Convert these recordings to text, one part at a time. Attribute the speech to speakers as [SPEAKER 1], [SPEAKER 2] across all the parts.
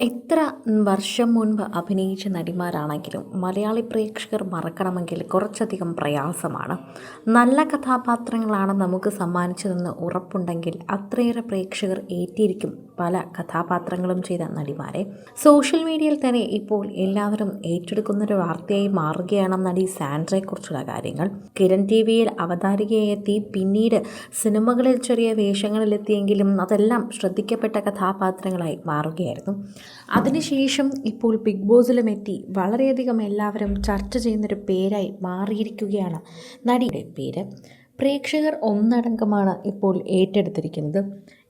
[SPEAKER 1] എത്ര വർഷം മുൻപ് അഭിനയിച്ച നടിമാരാണെങ്കിലും മലയാളി പ്രേക്ഷകർ മറക്കണമെങ്കിൽ കുറച്ചധികം പ്രയാസമാണ്. നല്ല കഥാപാത്രങ്ങളാണ് നമുക്ക് സമ്മാനിച്ചതെന്ന് ഉറപ്പുണ്ടെങ്കിൽ അത്രയേറെ പ്രേക്ഷകർ ഏറ്റിരിക്കും പല കഥാപാത്രങ്ങളും ചെയ്ത നടിമാരെ. സോഷ്യൽ മീഡിയയിൽ തന്നെ ഇപ്പോൾ എല്ലാവരും ഏറ്റെടുക്കുന്നൊരു വാർത്തയായി മാറുകയാണ് നടി സാൻഡ്രയെക്കുറിച്ചുള്ള കാര്യങ്ങൾ. കിരൺ ടി വിയിൽ അവതാരികയെത്തി പിന്നീട് സിനിമകളിൽ ചെറിയ വേഷങ്ങളിലെത്തിയെങ്കിലും അതെല്ലാം ശ്രദ്ധിക്കപ്പെട്ട കഥാപാത്രങ്ങളായി മാറുകയായിരുന്നു. അതിനുശേഷം ഇപ്പോൾ ബിഗ് ബോസിലും എത്തി വളരെയധികം എല്ലാവരും ചർച്ച ചെയ്യുന്നൊരു പേരായി മാറിയിരിക്കുകയാണ് നടിയുടെ പേര് പ്രേക്ഷകർ ഒന്നടങ്കമാണ് ഇപ്പോൾ ഏറ്റെടുത്തിരിക്കുന്നത്.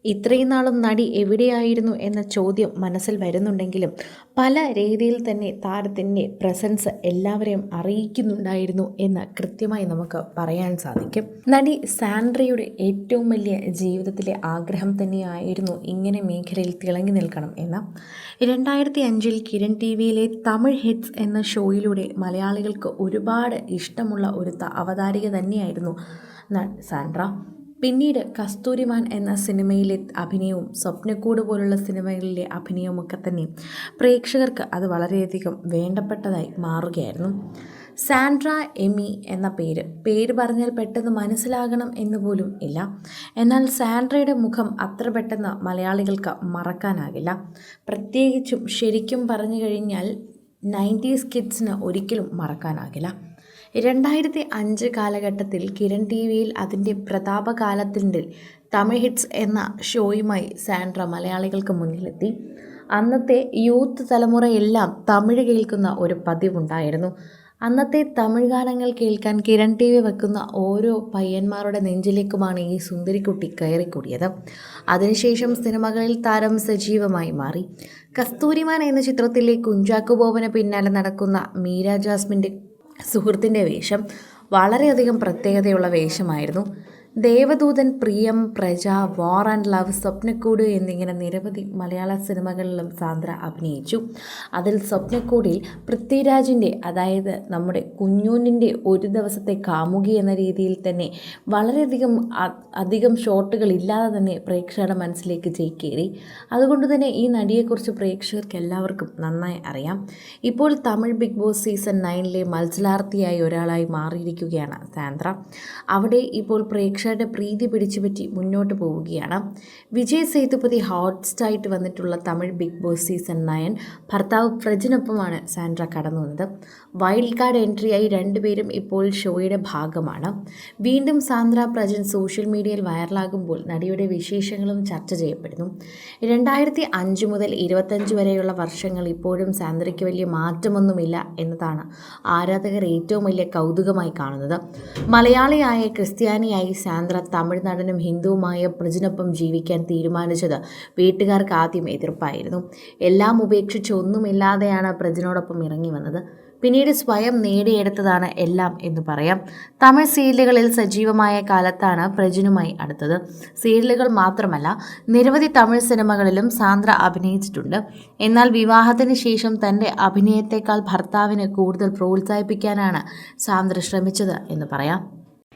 [SPEAKER 1] ഇത്രയും നാളും നടി എവിടെയായിരുന്നു എന്ന ചോദ്യം മനസ്സിൽ വരുന്നുണ്ടെങ്കിലും പല രീതിയിൽ തന്നെ താരത്തിന്റെ പ്രസൻസ് എല്ലാവരെയും അറിയിക്കുന്നുണ്ടായിരുന്നു എന്ന് കൃത്യമായി നമുക്ക് പറയാൻ സാധിക്കും. നടി സാൻഡ്രയുടെ ഏറ്റവും വലിയ ജീവിതത്തിലെ ആഗ്രഹം തന്നെയായിരുന്നു ഇങ്ങനെ മേഖലയിൽ തിളങ്ങി നിൽക്കണം എന്ന. രണ്ടായിരത്തി അഞ്ചിൽ കിരൺ ടി വിയിലെ തമിഴ് ഹിറ്റ്സ് എന്ന ഷോയിലൂടെ മലയാളികൾക്ക് ഒരുപാട് ഇഷ്ടമുള്ള ഒരു അവതാരിക തന്നെയായിരുന്നു സാൻഡ്ര. പിന്നീട് കസ്തൂരിമാൻ എന്ന സിനിമയിലെ അഭിനയവും സ്വപ്നക്കൂട് പോലുള്ള സിനിമകളിലെ അഭിനയവുമൊക്കെ തന്നെ പ്രേക്ഷകർക്ക് അത് വളരെയധികം വേണ്ടപ്പെട്ടതായി മാറുകയായിരുന്നു. സാൻഡ്ര എമി എന്ന പേര് പേര് പറഞ്ഞാൽ പെട്ടെന്ന് മനസ്സിലാകണം എന്ന് പോലും ഇല്ല. എന്നാൽ സാൻഡ്രയുടെ മുഖം അത്ര പെട്ടെന്ന് മലയാളികൾക്ക് മറക്കാനാകില്ല. പ്രത്യേകിച്ചും ശരിക്കും പറഞ്ഞു കഴിഞ്ഞാൽ നയന്റീസ് കിഡ്സിന് ഒരിക്കലും മറക്കാനാകില്ല. രണ്ടായിരത്തി അഞ്ച് കാലഘട്ടത്തിൽ കിരൺ ടി വിയിൽ അതിന്റെ പ്രതാപകാലത്തിന്റെ തമിഴ് ഹിറ്റ്സ് എന്ന ഷോയുമായി സാൻഡ്ര മലയാളികൾക്ക് മുന്നിലെത്തി. അന്നത്തെ യൂത്ത് തലമുറയെല്ലാം തമിഴ് കേൾക്കുന്ന ഒരു പതിവുണ്ടായിരുന്നു. അന്നത്തെ തമിഴ് ഗാനങ്ങൾ കേൾക്കാൻ കിരൺ ടി വി വെക്കുന്ന ഓരോ പയ്യന്മാരുടെ നെഞ്ചിലേക്കുമാണ് ഈ സുന്ദരിക്കുട്ടി കയറിക്കൂടിയത്. അതിനുശേഷം സിനിമകളിൽ താരം സജീവമായി മാറി. കസ്തൂരിമാൻ എന്ന ചിത്രത്തിലെ കുഞ്ചാക്കു ബോബന് പിന്നാലെ നടക്കുന്ന മീര ജാസ്മിന്റെ സുഹൃത്തിന്റെ വേഷം വളരെയധികം പ്രത്യേകതയുള്ള വേഷമായിരുന്നു. ദേവദൂതൻ പ്രിയം പ്രജ വാർ ആൻഡ് ലവ് സ്വപ്നക്കൂട് എന്നിങ്ങനെ നിരവധി മലയാള സിനിമകളിലും സാന്ദ്ര അഭിനയിച്ചു. അതിൽ സ്വപ്നക്കൂടിൽ പൃഥ്വിരാജിന്റെ അതായത് നമ്മുടെ കുഞ്ഞൂനിന്റെ ഒരു ദിവസത്തെ കാമുകി എന്ന രീതിയിൽ തന്നെ വളരെയധികം അധികം ഷോട്ടുകൾ ഇല്ലാതെ തന്നെ പ്രേക്ഷകരുടെ മനസ്സിലേക്ക് ജയിക്കേറി. അതുകൊണ്ട് തന്നെ ഈ നടിയെക്കുറിച്ച് പ്രേക്ഷകർക്ക് എല്ലാവർക്കും നന്നായി അറിയാം. ഇപ്പോൾ തമിഴ് ബിഗ് ബോസ് സീസൺ നയനിലെ മത്സരാർത്ഥിയായി ഒരാളായി മാറിയിരിക്കുകയാണ് സാന്ദ്ര. അവിടെ ഇപ്പോൾ പ്രേക്ഷകർ പ്രേക്ഷകരുടെ പ്രീതി പിടിച്ചുപറ്റി മുന്നോട്ട് പോവുകയാണ്. വിജയ് സേതുപതി ഹോട്ട്സ്റ്റായിട്ട് വന്നിട്ടുള്ള Tamil big boss season nine ഭർത്താവ് പ്രജിനൊപ്പമാണ് സാൻഡ്ര കടന്നു വന്നത് വൈൽഡ് കാർഡ് എൻട്രിയായി രണ്ടുപേരും ഇപ്പോൾ ഷോയുടെ ഭാഗമാണ്. വീണ്ടും സാന്ദ്ര പ്രജൻ സോഷ്യൽ മീഡിയയിൽ വൈറലാകുമ്പോൾ നടിയുടെ വിശേഷങ്ങളും ചർച്ച ചെയ്യപ്പെടുന്നു. രണ്ടായിരത്തി അഞ്ച് മുതൽ ഇരുപത്തഞ്ച് വരെയുള്ള വർഷങ്ങൾ ഇപ്പോഴും സാന്ദ്രയ്ക്ക് വലിയ മാറ്റമൊന്നുമില്ല എന്നതാണ് ആരാധകർ ഏറ്റവും വലിയ കൗതുകമായി കാണുന്നത്. മലയാളിയായ ക്രിസ്ത്യാനിയായി സാന്ദ്ര തമിഴ്നാടനും ഹിന്ദുവുമായ പ്രജിനൊപ്പം ജീവിക്കാൻ തീരുമാനിച്ചത് വീട്ടുകാർക്ക് ആദ്യം എതിർപ്പായിരുന്നു. എല്ലാം ഉപേക്ഷിച്ച് ഒന്നുമില്ലാതെയാണ് പ്രജിനോടൊപ്പം ഇറങ്ങി വന്നത്. പിന്നീട് സ്വയം നേടിയെടുത്തതാണ് എല്ലാം എന്ന് പറയാം. തമിഴ് സീരിയലുകളിൽ സജീവമായ കാലത്താണ് പ്രജിനുമായി അടുത്തത്. സീരിയലുകൾ മാത്രമല്ല നിരവധി തമിഴ് സിനിമകളിലും സാന്ദ്ര അഭിനയിച്ചിട്ടുണ്ട്. എന്നാൽ വിവാഹത്തിന് ശേഷം തന്റെ അഭിനയത്തെക്കാൾ ഭർത്താവിനെ കൂടുതൽ പ്രോത്സാഹിപ്പിക്കാനാണ് സാന്ദ്ര ശ്രമിച്ചത് എന്ന് പറയാം.